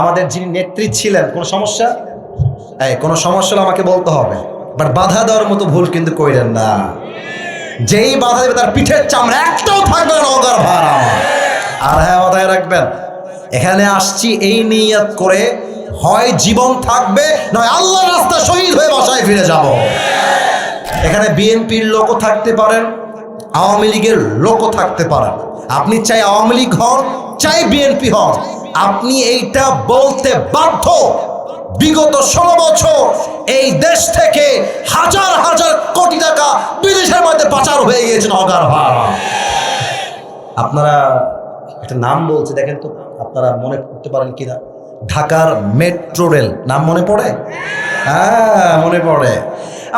আমাদের যিনি নেত্রী ছিলেন, কোনো সমস্যা? এই, কোনো সমস্যা আমাকে বলতে হবে। বাট বাধা দেওয়ার মতো ভুল কিন্তু কইলেন না। যেই বাধা দেবে তার পিঠের চামড়া একটাও থাকবে না অগার ভাড়া আর হ্যাঁ মাথায় রাখবেন, এখানে আসছি এই নিয়ত করে হয় জীবন থাকবে, নয় আল্লাহ রাস্তা শহীদ হয়ে বাসায় ফিরে যাব। এখানে বিএনপির লোকও থাকতে পারেন, আওয়ামী লীগের লোকও থাকতে পারেন। আপনি চাই আওয়ামী লীগ হন, চাই বিএনপি হন। আপনি এইটা বলতে বাধ্য। বিগত ষোলো বছর এই দেশ থেকে হাজার হাজার কোটি টাকা বিদেশের মধ্যে পাচার হয়ে গিয়েছে নগার আপনারা একটা নাম বলছে, দেখেন তো, আপনারা মনে করতে পারেন কিনা? ঢাকার মেট্রো রেল, নাম মনে পড়ে? হ্যাঁ মনে পড়ে।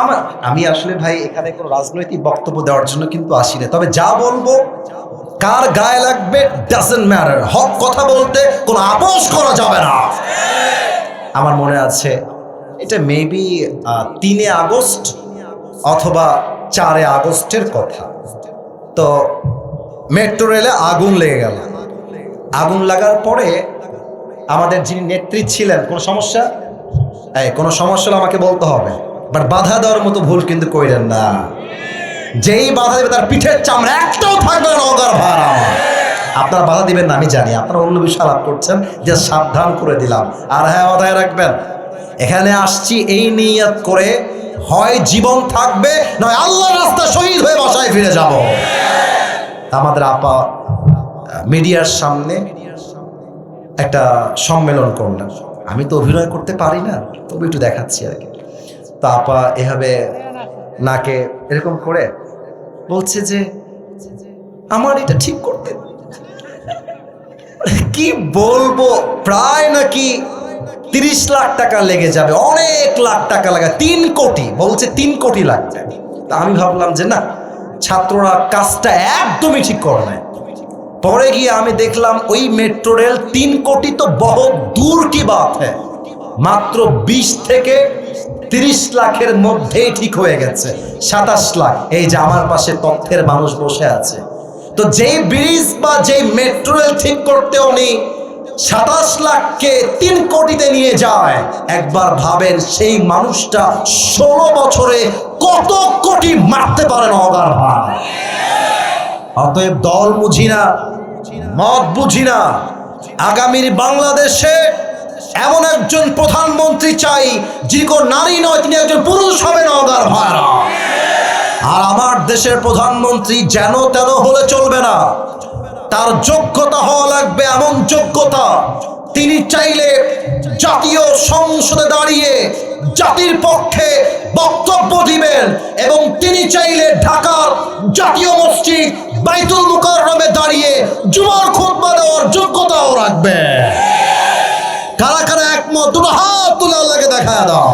আমার আমি আসলে ভাই এখানে কোনো রাজনৈতিক বক্তব্য দেওয়ার জন্য কিন্তু আসি না। তবে যা বলব কার গায়ে লাগবে ডাজেন্ট ম্যাটার হক কথা বলতে কোনো আপোষ করা যাবে না। আমার মনে আছে, এটা মেবি তিনে আগস্ট অথবা চারে আগস্টের কথা। তো মেট্রো রেলে আগুন লেগে গেল। আগুন লাগার পরে আমাদের যিনি নেত্রী ছিলেন, কোনো সমস্যা? এই, কোনো সমস্যা আমাকে বলতে হবে। বাট বাধা দেওয়ার মতো ভুল কিন্তু কইলেন না। যেই বাধা দেবে তার পিঠের চামড়া একটাও থাকবে না অগার ভাড়া। আপনারা বাধা দিবেন না, আমি জানি। আপনারা অন্য বিষয় আলাপ করছেন, যে সাবধান করে দিলাম। আর হ্যাঁ মাথায় রাখবেন, এখানে আসছি এই নিয়ত করে, হয় জীবন থাকবে, নয় আল্লাহ রাস্তা শহীদ হয়ে বাসায় ফিরে যাব। আমাদের আপা, মিডিয়ার সামনে একটা সম্মেলন করলাম আমি তো অভিনয় করতে পারি না, তবু একটু দেখাচ্ছি আর কি। তো আপা এভাবে নাকে, এরকম করে বলছে যে, আমার এটা ঠিক করতে কি বলব? প্রায় নাকি তিরিশ লাখ টাকা লেগে যাবে, অনেক লাখ টাকা লাগে, তিন কোটি, বলছে তিন কোটি লাগবে তা আমি ভাবলাম যে না, ছাত্ররা কাজটা একদমই ঠিক করে নাই। পরে গিয়ে আমি দেখলাম ওই মেট্রো রেল তিন কোটি তো বহু দূর কি বাত হ্যাঁ মাত্র বিশ থেকে তিরিশ লাখের মধ্যেই ঠিক হয়ে গেছে। সাতাশ লাখ, এই যে আমার পাশে তথ্যের মানুষ বসে আছে। তো যেই ব্রিজ বা যেই মেট্রো রেল ঠিক করতে উনি সাতাশ লাখকে তিন কোটিতে নিয়ে যায়, একবার ভাবেন সেই মানুষটা ষোলো বছরে কত কোটি মারতে পারেন অগার ভাই অতএব দল বুঝি না, মত বুঝি না। আগামীর বাংলাদেশে এমন একজন প্রধানমন্ত্রী চাই, যিনি কোন নারী নয়, তিনি একজন পুরুষ হবেন অগার ভাইরা আর আমার দেশের প্রধানমন্ত্রী যেন তেন হলে চলবে না। তার যোগ্যতা হওয়া লাগবে এমন যোগ্যতা। তিনি চাইলে জাতীয় সংসদে দাঁড়িয়ে জাতির পক্ষে বক্তব্য দিবেন এবং তিনি চাইলে ঢাকার জাতীয় মসজিদ বাইতুল মুকাররমে দাঁড়িয়ে জুমার খুতবা দেওয়ার যোগ্যতাও রাখবে কারা কারা একমত দুটো হাত তুলে আল্লাহকে দেখা দাও।